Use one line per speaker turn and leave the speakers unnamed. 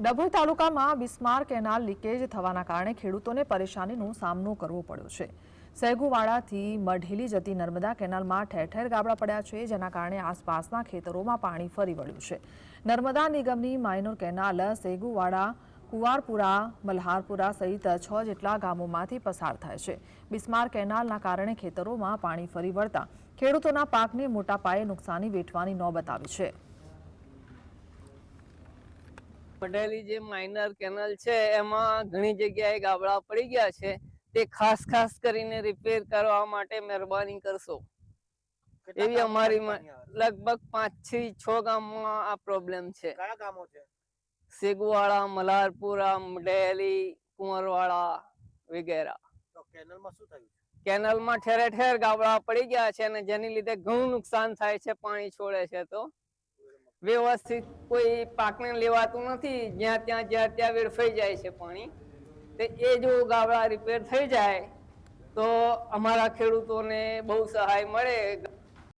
ડભોઈ તાલુકામાં બિસ્માર canal leakage થવાના કારણે ખેડૂતોને પરેશાનીનો સામનો કરવો પડ્યો છે. સેગુવાડાથી મઢેલી જતી નર્મદા કેનાલમાં ઠેર ઠેર ગાબડા પડ્યા છે, જેના કારણે આસપાસના ખેતરોમાં પાણી ફરી વળ્યું છે. નર્મદા નિગમની માઇનોર કેનાલ સેગુવાડા, કુવારપુરા, મલ્હારપુરા સહિત છ જેટલા ગામોમાંથી પસાર થાય છે. બિસ્માર કેનાલના કારણે ખેતરોમાં પાણી ફરી વળતા ખેડૂતોના પાકને મોટા પાયે નુકસાની વેઠવાની નોબત આવી છે.
પટેલી જે માઇનર કેનલ છે એમાં ઘણી જગ્યાએ ગાબડા પડી ગયા છે. તે ખાસ ખાસ કરીને રિપેર કરવા માટે મહેરબાની કરશો. એવી અમારી લગભગ પાંચથી છ ગામમાં આ પ્રોબ્લેમ છે.
કયા ગામો છે?
સેગુવાડા મલારપુરા મઢેલી કુંવરવાળા વગેરે.
તો કેનલમાં શું થયું
કેનલમાં ઠેરે ઠેર ગાબડા પડી ગયા છે અને જેની લીધે ઘણું નુકસાન થાય છે પાણી છોડે છે તો. વ્યવસ્થિત કોઈ પાકને લેવાતું નથી, જ્યાં ત્યાં જ્યાં ત્યાં વેડફાઈ જાય છે પાણી, તે એ જો ગાબડા રિપેર થઈ જાય, તો અમારા ખેડૂતોને બહુ સહાય મળે.